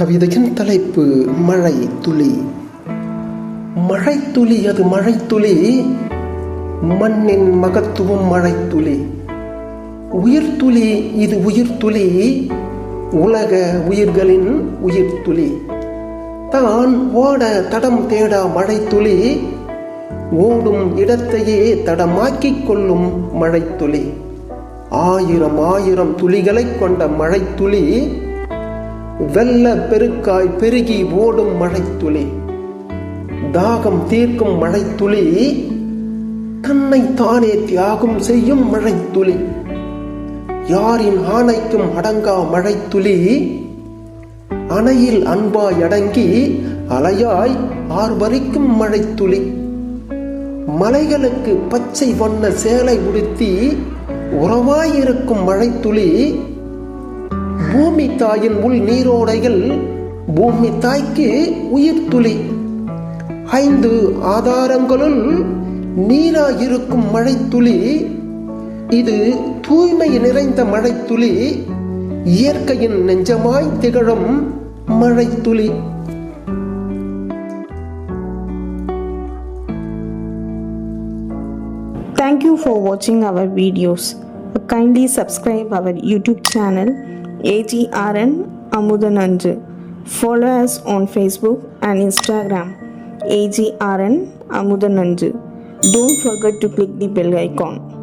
கவிதையின் தலைப்பு மழை துளி. மழை துளி அது மழை துளி. மண்ணின் மகத்துவம் மழை துளி. உயிர் துளி இது உயிர் துளி. உலக உயிர்களின் உயிர் துளி. தான் ஓட தடம் தேடா மழை துளி. ஓடும் இடத்தையே தடமாக்கிக் கொள்ளும் மழை துளி. ஆயிரம் ஆயிரம் துளிகளைக் கொண்ட மழை துளி. வெள்ள பெருக்காய் பெருகி ஓடும் மழைத்துளி. தாகம் தீர்க்கும் மழைத்துளி தன்னை தானே தியாகம் செய்யும் மழைத்துளி. யாரின் ஆணைக்கும் அடங்கா மழைத்துளி அணையில் அன்பாய் அடங்கி அலையாய் ஆர்வரிக்கும் மழைத்துளி. மலைகளுக்கு பச்சை வண்ண சேலை உடுத்தி உறவாயிருக்கும் மழைத்துளி பூமி தாயின் உள் நீரோடைகள் பூமி தாய்க்கு உயிர் துளி. ஐந்து ஆதாரங்களுள் நீராயிருக்கும் மழைத்துளி. இது தூய்மை நிறைந்த மழைத்துளி. இயற்கையின் நெஞ்சமாய் திகழும் மழைத்துளி. Thank you for watching our videos. Kindly subscribe our YouTube channel. agrn amudanandu Follow us on Facebook and Instagram. agrn amudanandu Don't forget to click the bell icon.